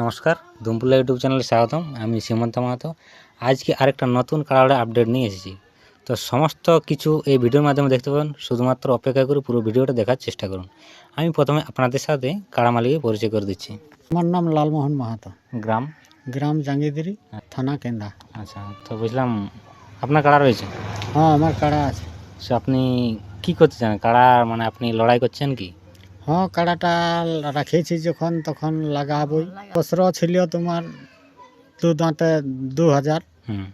নমস্কার দুমপুলা ইউটিউব চ্যানেলে স্বাগতম আমি সীমন্ত মাহাতো। আজকে আরেকটা নতুন কালারের আপডেট নিয়ে এসেছি। তো সমস্ত কিছু এই ভিডিওর মাধ্যমে দেখতে পাবেন শুধুমাত্র অপেক্ষা করে পুরো ভিডিওটা দেখার চেষ্টা করুন। আমি প্রথমে আপনাদের সাথে কাড়া মালিকে পরিচয় করে দিচ্ছি। আমার নাম লালমোহন মাহাতো। গ্রাম? গ্রাম জাঙ্গিদিরি থানা কেন্দা। আচ্ছা তো বুঝলাম আপনার কাড়া রয়েছে? হ্যাঁ আমার কাড়া আছে। সে আপনি কি করতে চান? কাড়া মানে আপনি লড়াই করছেন কি? হ্যাঁ কাড়াটা রাখেছি যখন তখন লাগাবই। বছর ছিল তোমার দু দাঁতে দু হাজার। হুম।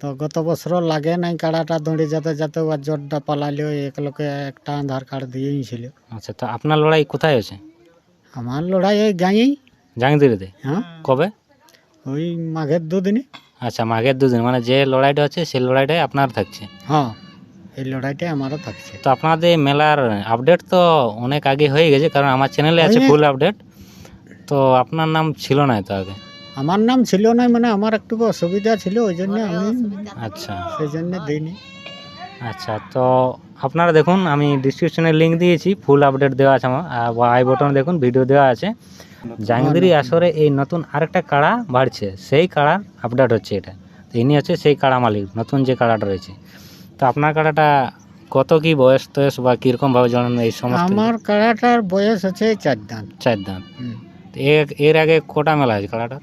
তো গত বছর লাগে নাই কাড়াটা দৌড়ে যেতে যেতে ওর জোরটা পালাইলো এক লোকে একটা আধার কার্ড দিয়েই ছিল। আচ্ছা তো আপনার লড়াই কোথায় আছে আমার লড়াই এই গাঁয়েই। জাঙ্গিদিরিতে হ্যাঁ। কবে? ওই মাঘের দুদিনে। আচ্ছা মাঘের দুদিন মানে যে লড়াইটা হচ্ছে সেই লড়াইটাই আপনার থাকছে? হ্যাঁ। এই লড়াইটাই আমারও থাকছে। তো আপনাদের মেলার আপডেট তো অনেক আগে হয়ে গেছে কারণ আমার চ্যানেলে আছে ফুল আপডেট তো আপনার নাম ছিল না তো আগে? আমার নাম ছিল না মানে আমার একটু অসুবিধা ছিল ওই জন্য আমি আচ্ছা। সেই জন্য দিইনি। আচ্ছা তো আপনারা দেখুন আমি ডিসক্রিপশনে লিঙ্ক দিয়েছি ফুল আপডেট দেওয়া আছে আমার আর আই বটনে দেখুন ভিডিও দেওয়া আছে। জাহাঙ্গীরি আসরে এই নতুন আরেকটা কাড়া বাড়ছে সেই কাড়ার আপডেট হচ্ছে এটা। তো ইনি হচ্ছে সেই কাড়া মালিক নতুন যে কাড়াটা রয়েছে। তো আপনার কাড়াটা কত কি বয়স টয়স বা কীরকমভাবে জানান এই সমস্ত আমার কাড়াটার বয়স আছে চার দাঁত। চার দাঁত। হুম। তো এর এর আগে কোটা মেলা আছে কাড়াটার?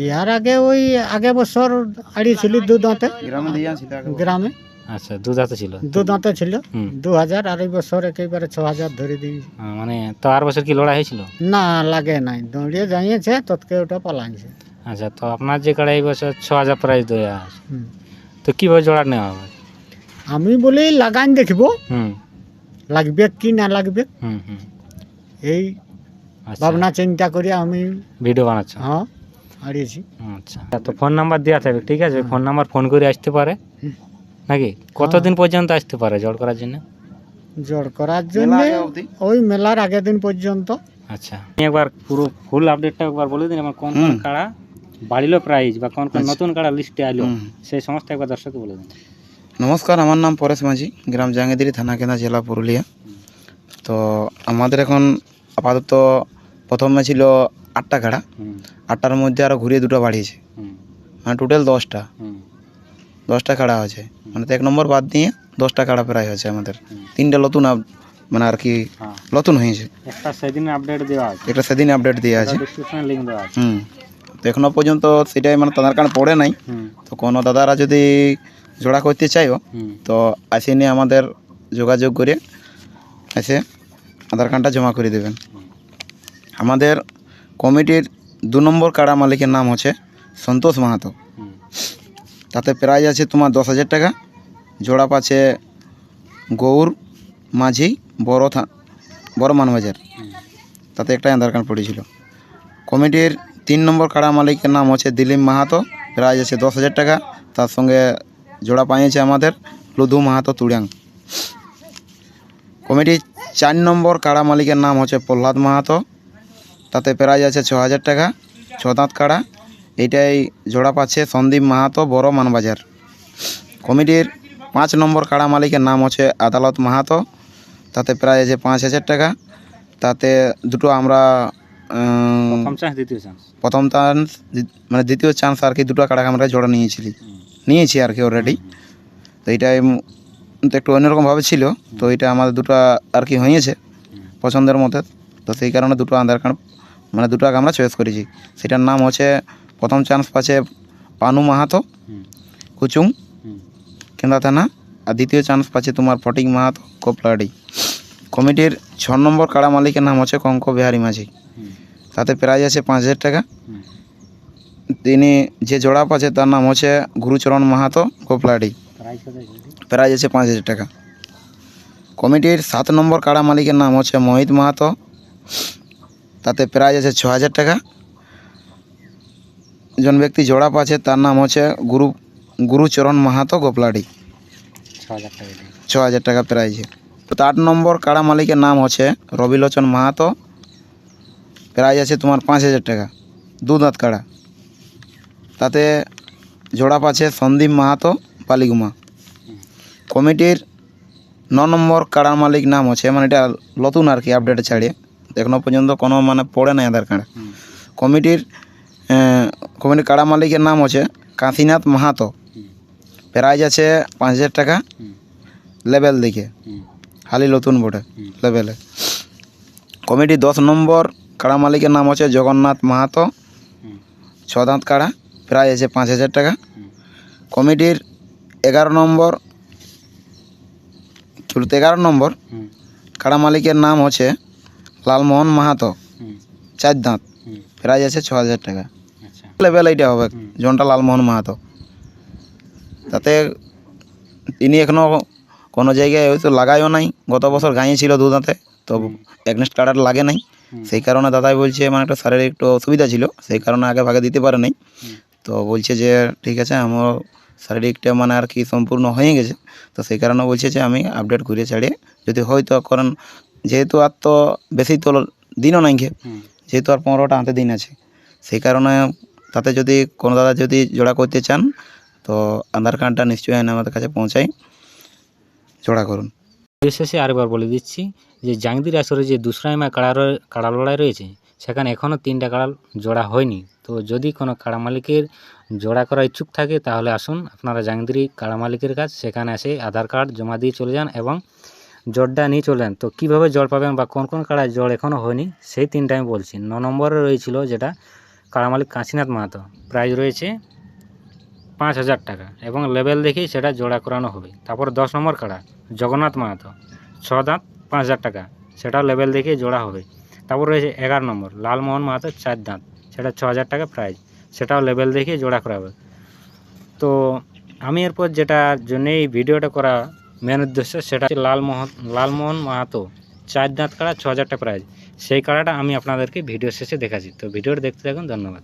ইয়ার আগে ওই আগে বছর আড়িয়েছিল দু দাঁতে। গ্রামে আচ্ছা দু দাঁতে ছিল। দু দাঁতে ছিল। হুম। দু হাজার আর এই বছর একেবারে ছ হাজার ধরে দিয়েছে। আহ, মানে তো আর বছর কি লড়াই হয়েছিল? না লাগে নাই। দৌড়িয়ে যাইয়েছে তৎকে ওটা পালাইছে। আচ্ছা তো আপনার যে কাড়া এই বছর ছ হাজার প্রাইজ দেওয়া আছে হুম। তো কীভাবে জোড়া নেওয়া হবে? আমি বলি লাগান দেখব। হুম। লাগবে কি না লাগবে? হুম হুম। এই আচ্ছা। ভাবনা চিন্তা করে আমি। ভিডিও বানাচ্ছি? হ্যাঁ হারিয়েছি আচ্ছা। তো ফোন নাম্বার দেওয়া থাকবে ঠিক আছে? ফোন নাম্বার ফোন করে আসতে পারে। নাকি? কতদিন পর্যন্ত আসতে পারে জল করার জন্য? জোর করার জন্য ওই মেলার আগের দিন পর্যন্ত। আচ্ছা। একবার পুরো ফুল আপডেটটা একবার বলে দিন আমার কোন কোন কাড়া বাড়িলো প্রাইজ বা কোন কোন নতুন কাড়া লিস্টে আইলো সেই সমস্ত একবার দর্শককে বলে দিন। নমস্কার আমার নাম পরেশ মাঝি গ্রাম জাঙ্গিদিরি থানা কেনা জেলা পুরুলিয়া। তো আমাদের এখন আপাতত প্রথমে ছিল আটটা হুম। আটটার মধ্যে আরও ঘুরিয়ে দুটো বাড়িয়েছে। মানে টোটাল দশটা। দশটা কাড়া আছে মানে তো এক নম্বর বাদ দিয়ে দশটা কাড়া প্রায় হয়েছে আমাদের। তিনটা নতুন মানে আর কি হ্যাঁ। নতুন হয়েছে। একটা সেদিন আপডেট দেওয়া আছে। একটা সেদিন আপডেট দিয়ে আছে। দেওয়া আছে। হুম। তো এখনও পর্যন্ত সেটাই মানে তাদের কারণ পড়ে নাই। তো কোনো দাদারা যদি জোড়া করতে চাইও তো আসে নিয়ে আমাদের যোগাযোগ করে এসে আধার কার্ডটা জমা করে দেবেন। আমাদের কমিটির দু নম্বর কাড়া মালিকের নাম হচ্ছে সন্তোষ মাহাতো। তাতে প্রাইজ আছে তোমার দশ হাজার টাকা জোড়া পাচ্ছে গৌর মাঝি বড় থা বড় মানবাজার। তাতে একটা আধার কার্ড পড়েছিল। কমিটির তিন নম্বর কাড়া মালিকের নাম হচ্ছে দিলীপ মাহাতো প্রাইজ আছে দশ হাজার টাকা তার সঙ্গে জোড়া পাইয়েছে আমাদের লুধু মাহাতো তুড়াং কমিটির চার নম্বর কাড়া মালিকের নাম হচ্ছে প্রহ্লাদ মাহাতো। তাতে প্রাইজ আছে ছ হাজার টাকা ছ দাঁত কাড়া। এইটাই জোড়া পাচ্ছে সন্দীপ মাহাতো বড় মানবাজার। কমিটির পাঁচ নম্বর কাড়া মালিকের নাম হচ্ছে আদালত মাহাতো। তাতে প্রায় আছে পাঁচ হাজার টাকা। তাতে দুটো আমরা প্রথম চান্স দ্বিতীয় চান্স। মানে দ্বিতীয় চান্স আর কি দুটো কাড়া আমরা জোড়া নিয়েছিলি। নিয়েছি আর কি অলরেডি তো এইটাই উম তো একটু অন্যরকমভাবে ছিল। তো এটা আমাদের দুটো আর কি হয়েছে পছন্দের মধ্যে। তো সেই কারণে দুটো আধার কার্ড মানে দুটো আমরা চয়েস করেছি। সেটার নাম হচ্ছে প্রথম চান্স পাচ্ছে পানু মাহাতো কুচুং কেন্দ্রা থানা। আর দ্বিতীয় চান্স পাচ্ছে তোমার ফটিক মাহাতো কোপলাডি কমিটির ছ নম্বর কাড়া মালিকের নাম হচ্ছে কঙ্ক বিহারী মাঝি তাতে প্রাইজ আছে পাঁচ হাজার টাকা। তিনি যে জোড়া পাচ্ছে তার নাম হচ্ছে গুরুচরণ মাহাতো কোপলাডি প্রাইস কত আছে প্রাইজ আছে পাঁচ হাজার টাকা কমিটির সাত নম্বর কাড়া মালিকের নাম হচ্ছে মোহিত মাহাতো তাতে প্রাইজ আছে ছ হাজার টাকা জন ব্যক্তি জোড়া পাচ্ছে তার নাম হচ্ছে গুরু গুরুচরণ মাহাতো গোপলাডি ছ হাজার টাকা দিয়ে। ছ হাজার টাকা প্রাইজে তো আট নম্বর কাড়া মালিকের নাম হচ্ছে রবিলোচন মাহাতো প্রাইজ আছে তোমার পাঁচ হাজার টাকা দু দাঁত কাড়া তাতে জোড়া পাচ্ছে সন্দীপ মাহাতো পালিগুমা কমিটির ন নম্বর কাড়ার মালিক নাম আছে মানে এটা নতুন আর কি আপডেট ছাড়িয়ে। এখনও পর্যন্ত কোনো মানে পড়ে নাই আধার কার্ড। কমিটির কমিটির কাড়া মালিকের নাম আছে কাশীনাথ মাহাতো। প্রাইজ আছে পাঁচ হাজার টাকা লেভেল দিকে। হালি নতুন বোর্ডে লেভেলে। কমিটি দশ নম্বর কাড়া মালিকের নাম আছে জগন্নাথ মাহাতো। ছ দাঁত কাড়া। প্রায় আছে পাঁচ হাজার টাকা। কমিটির এগারো নম্বর কি বলতো এগারো নম্বর কাড়া মালিকের নাম হচ্ছে লালমোহন মাহাতো। চার দাঁত প্রাইজ আছে ছ হাজার টাকা। লেভেল এইটা হবে জনটা লালমোহন মাহাতো। তাতে তিনি এখনও কোনো জায়গায় হয়তো লাগায়ও নাই গত বছর গাঁয়ে ছিল দু দাঁতে তো অ্যাগনেস্ট কার্ডার লাগে নাই। সেই কারণে দাদাই বলছে মানে একটা শারীরিক একটু অসুবিধা ছিল সেই কারণে আগে ভাগে দিতে পারে নাই তো বলছে যে ঠিক আছে আমার শারীরিকটা মানে আর কি সম্পূর্ণ হয়ে গেছে। তো সেই কারণে বলছে যে আমি আপডেট করে ছাড়িয়ে যদি হয়তো কারণ যেহেতু আর তো বেশি তো দিনও নাই ঘে যেহেতু আর পনেরোটা হাতে দিন আছে সেই কারণে তাতে যদি কোনো দাদা যদি জোড়া করতে চান তো আধার কার্ডটা নিশ্চয়ই এনে আমাদের কাছে পৌঁছাই জোড়া করুন। শেষে আরেকবার বলে দিচ্ছি যে জাংদির আসরে যে দুসরাইমা কাড়া কাড়া লড়াই রয়েছে সেখানে এখনও তিনটা কাড়া জোড়া হয়নি। তো যদি কোনো কাড়া মালিকের জোড়া করা ইচ্ছুক থাকে, তাহলে আসুন। আপনারা জাংদিরি কাড়া মালিকের কাছ, সেখানে এসে আধার কার্ড জমা দিয়ে চলে যান এবং জড়টা নিয়ে চলে যান। তো কীভাবে জল পাবেন বা কোন কোন কাড়ায় জল এখনও হয়নি, সেই তিনটা আমি বলছি। ন নম্বরে রয়েছিল যেটা কাড়া মালিক কাশীনাথ মাহাতো। প্রাইজ রয়েছে পাঁচ হাজার টাকা এবং লেভেল দেখেই সেটা জোড়া করানো হবে। তারপর দশ নম্বর কাড়া, জগন্নাথ মাহাতো। ছ দাঁত, পাঁচ হাজার টাকা। সেটা লেভেল দেখে জোড়া হবে। তারপর রয়েছে এগারো নম্বর, লালমোহন মাহাতো, চার দাঁত। সেটা ছ হাজার টাকা প্রাইজ সেটাও লেভেল দেখে জোড়া করা হবে তো আমি এরপর যেটার জন্য এই ভিডিওটা করা মেন উদ্দেশ্য, সেটা হচ্ছে লালমোহন লালমোহন মাহাতো। চার দাঁত কাড়া ছ হাজার টাকা প্রাইজ সেই কাড়াটা আমি আপনাদেরকে ভিডিও শেষে দেখাচ্ছি। তো ভিডিওটা দেখতে থাকুন, ধন্যবাদ।